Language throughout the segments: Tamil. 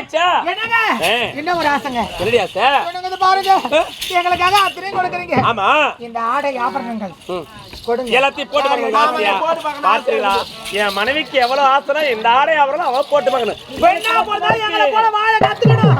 ஆயிடுச்சா என்னங்க? ஏ. என்ன ஒரு ஆசைங்க? என்னடி ஆசை? என்னங்க இது பாருங்க எங்களுக்காக அத்தனையும் கொடுக்குறீங்க. ஆமா. இந்த ஆடை ஆபரணங்கள். கொடுங்க. எல்லாத்தையும் போட்டு பார்க்கணும் ஆசையா. பாத்தீங்களா என் மனைவிக்கு எவ்வளவு ஆசைனா இந்த ஆடை அவரெல்லாம் அவ போட்டு பார்க்கணும் எங்களை போல வாழ கத்துக்கணும்.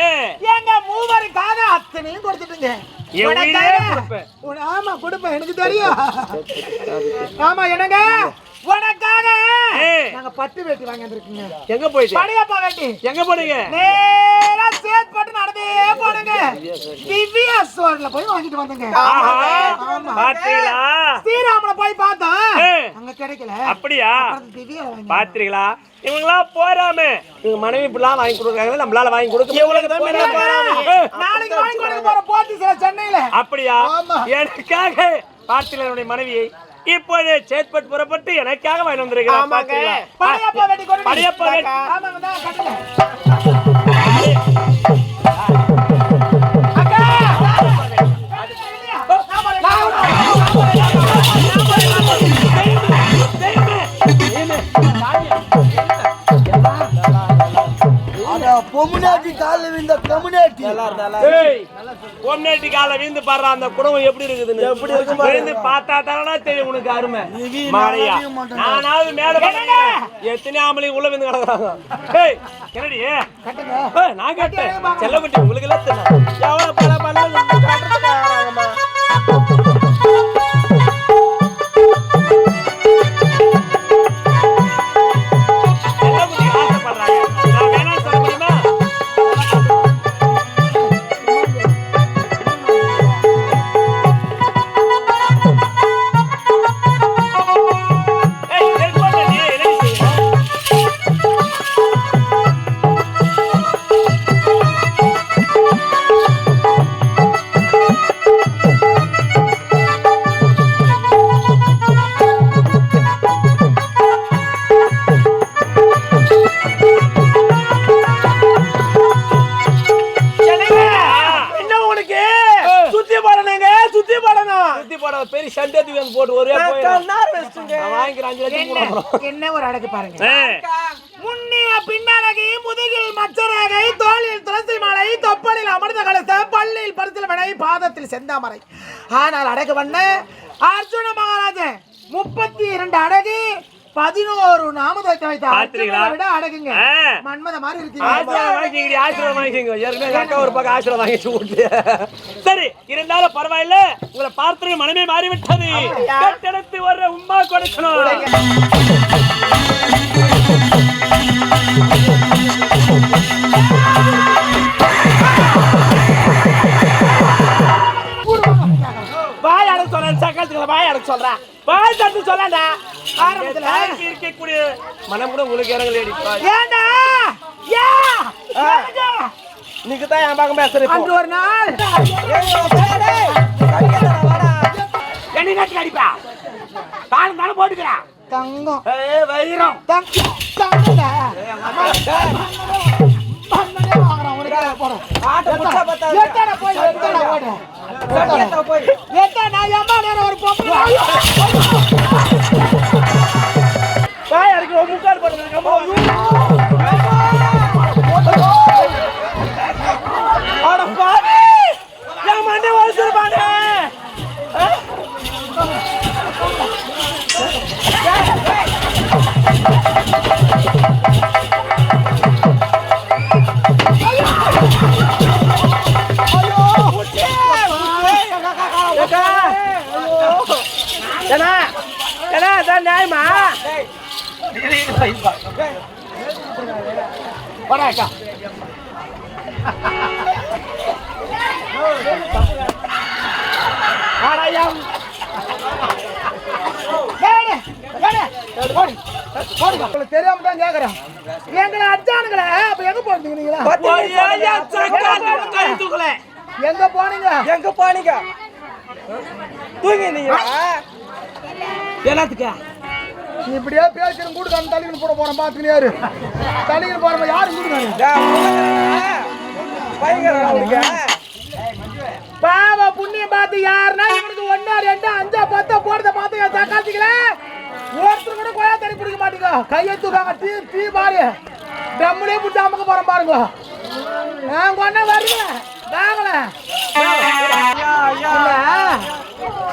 ஏ. எங்க மூவருக்காக அத்தனையும் கொடுத்துட்டுங்க. ஆமா கொடுப்பேன். எனக்கு தெரியும். ஆமா என்னங்க? உனக்காக. நாங்க பட்டு வேட்டி வாங்கி எங்க போயிட்டு? படையப்பா வேட்டி. எங்க போனீங்க? நேரா சேத் பட்டு நடந்தே போனுங்க திவ்யா ஸ்டோர்ல போய் வாங்கிட்டு வந்தேங்க. ஆஹா ஆமா. பாத்தீங்களா? ஸ்ரீராமல போய் பார்த்தோம் ஏ. அங்க கிடைக்கல. அப்படியா? பாத்தீங்களா? இவங்களா போறாம. இவங்க மனைவி இப்படிலாம் வாங்கி கொடுக்குறாங்க நம்மளால வாங்கி கொடுக்க இவங்களுக்கு நாளைக்கு வாங்கி கொடுக்க போற போட்டி சார் சென்னையில. அப்படியா? ஆமா. எனக்காக பார்த்திலனுடைய மனைவியை இப்போது சேத்பட் புறப்பட்டு எனக்காக வாங்கி வந்திருக்கிறார். வெட்டி படையப்பா Thank you. பொம்முனாட்டி காலில் விழுந்த கம்முனாட்டி ஏய், பொம்னாட்டி கால வீந்து பாடுற அந்த குடும்பம் எப்படி இருக்குதுன்னு? எப்படி இருக்கு விழுந்து பார்த்தா தானடா தெரியும் உனக்கு அருமை. மாடையா நானாவது மேல பாருங்க. எத்தனை ஆம்பளை உள்ள வந்து கிடக்குறாங்க. ஏய் என்னடி? கட்டுங்க. ஏய், நான் கேட்டேன். செல்லக்குட்டி உங்களுக்கு எல்லாம் தெரியும். எவ்வளவு பல பல சுத்தி போட பெரிய வந்து போட்டு ஒரே வாங்கிக்கிறேன் என்ன? ஒரு அழகு பாருங்க. முன்னிய பின்னழகி முதுகில் மச்சரகை தோளில் துளசி மாலை தொப்பலில் அமர்ந்த கலச பள்ளியில் வினை பாதத்தில் செந்தாமரை. ஆனால் அழகு வண்ண அர்ஜுன மகாராஜன் முப்பத்தி இரண்டு அழகு பதினோரு நாமதத்தை விட அழகுங்க ஆ. மன்மத மாதிரி இருக்கு வாங்கிக்கிடி, ஆசீர்வாதம் வாங்கிக்கோங்க. ஏற்கனவே அக்கா ஒரு பக்கம் ஆசீர்வாதம் வாங்கிட்டு விட்டு. சரி இருந்தாலும் பரவாயில்ல. உங்களை பார்த்து மனமே மாறிவிட்டது. கட்டடத்து வர்ற உமா கொடுக்கணும் சொல்றேன் சக்கரத்துக்குள்ள வாய் அடக்க சொல்றேன் வாய் தட்டு சொல்லடா ஆரம்பத்துல இருக்கக்கூடிய மனம் கூட உங்களுக்கு இறங்கலேடி ஏண்டா ஏங்க? நீங்க தான் என் பக்கம் பேசுற அன்று ஒரு நாள் என்ன நேரத்துக்கு அடிப்பா தானும் தானும் போட்டுக்கிறா தங்கம் வைரம் தங்க தங்கடா மன்னனே வாங்குறான் உனக்கு போறோம் ஆட்ட முச்சா பத்தாது. எத்தனை போய் எத்தனை ஓடு போய்? ஒரு பொம்பளை. வாய் அடக்க ஒரு முக்கால் பண்ணுங்க போடா அக்கா அடையம் ஏடு, ஏடு, போடு, போடுங்க. உங்களுக்கு தெரியாம தான் கேக்குறேன் எங்களை அடிச்சானுங்களே அப்ப எங்க போனீங்க? நீங்களா எங்க போனீங்க? எங்க போனீங்க? தூங்கி நீங்க என்னத்துக்கு நீ இப்படியே பேசுறேன் கூட தான் தள்ளின்னு போட போறேன் பாத்துக்கினே யாரு தள்ளின்னு போறோம் யாரு அவனுக்கு பாவ புண்ணியம் பார்த்து யாருன்னா இவனுக்கு ஒன்னா ரெண்டு அஞ்சா பத்தா போறத பார்த்து என் தக்காத்திக்கல ஒருத்தர் கூட கொயா தண்ணி பிடிக்க மாட்டீங்க. கையை தூக்காங்க டீ டீ பாரு. டம்முலே பிடிச்சி அமுக்க போறேன் பாருங்க. நான் கொண்டே வருங்க வாங்கல.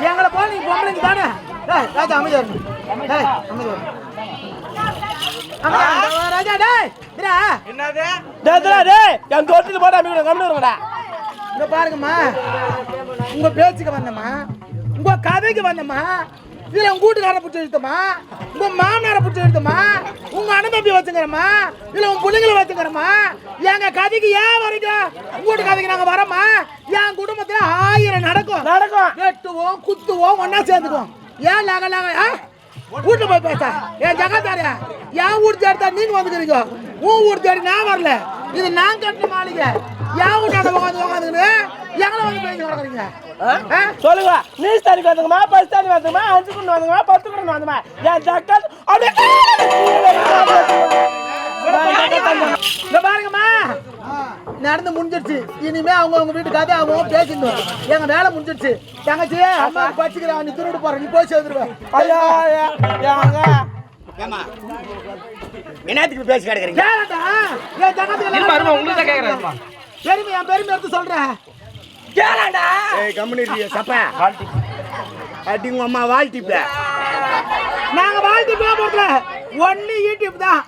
எங்களை போல நீங்க பொம்பளைங்க தானே? ராஜா அமைதியா ராஜா டேய். என்னது டேய் டேய் என் தோட்டத்துல போடா மீன் கம்மி வருங்கடா இங்க பாருங்கம்மா உங்க பேச்சுக்கு வந்தம்மா உங்க கதைக்கு வந்தம்மா இதுல உங்க வீட்டுக்காரனை பிடிச்சி எடுத்தமா உங்க மாமனாரை பிடிச்சி எடுத்தமா உங்க அண்ணன் தம்பி வச்சுக்கிறோமா இதுல உங்க பிள்ளைங்களை வச்சுக்கிறோமா எங்க கதைக்கு ஏன் வரீங்க உங்க வீட்டு கதைக்கு நாங்க வரோமா என் குடும்பத்துல ஆயிரம் நடக்கும். நடக்கும். வெட்டுவோம் குத்துவோம் ஒன்னா சேர்ந்துக்குவோம். ஏன் நாங்க நாங்க ஆ? வீட்டுல போய் பேச. என் ஜகத்தாரியா என் வீட்டு தேடி தான் நீங்க வந்துக்கிறீங்க? உன் வீட்டு தேடி நான் வரல. இது நான் கட்டின மாளிகை. என் வீட்டாண்ட உட்காந்து உட்காந்துக்கின்னு எங்களை வந்து பேசி நடக்கிறீங்க ஆ? சொல்லுங்க. நீ தானி வந்துங்கம்மா பஸ் தானி வந்துங்கம்மா அஞ்சு குண்டு வந்துங்கம்மா பத்து குண்டு வந்துமா என் ஜக்கா அப்படியே நடந்து முடிஞ்சிருச்சு. இனிமே அவங்க அவங்க வீட்டு கதை அவங்க பேசிடணும் எங்க வேலை முடிஞ்சிருச்சு. தங்கச்சி அம்மா பச்சுக்கிறான் நீ திருடு போற. நீ போய் சேர்ந்துருவேன் ஐயா என்னத்துக்கு பேசி கிடக்குறீங்க? உங்களுக்கு தான் கேக்குறேன் பெருமை என் பெருமை எடுத்து சொல்றேன் கேளாண்டா ஏய் கம்முனி சப்ப. அடி உங்க அம்மா வாழ்த்திப்ப. நாங்க வாழ்த்து போறதுல ஒன்லி யூடியூப் தான்.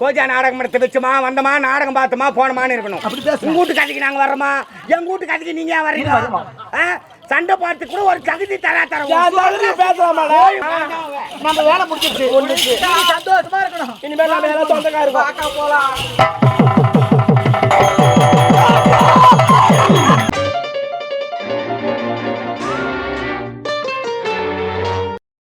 பூஜா நாடகம் எடுத்து வச்சுமா வந்தமா நாடகம் பார்த்தோமா போனமான்னு இருக்கணும். உங்க வீட்டு கதைக்கு நாங்க வர்றோமா? எங்க வீட்டு கதைக்கு நீங்க வர்றீங்க? சண்டை போறதுக்கு கூட ஒரு தகுதி தரா தகுதி பேசலாமாடா நம்ம வேலை முடிஞ்சிருச்சு. நீங்க சந்தோஷமா இருக்கணும். இனிமேல் நம்ம எல்லாம் சொந்தக்கார இருக்கோம்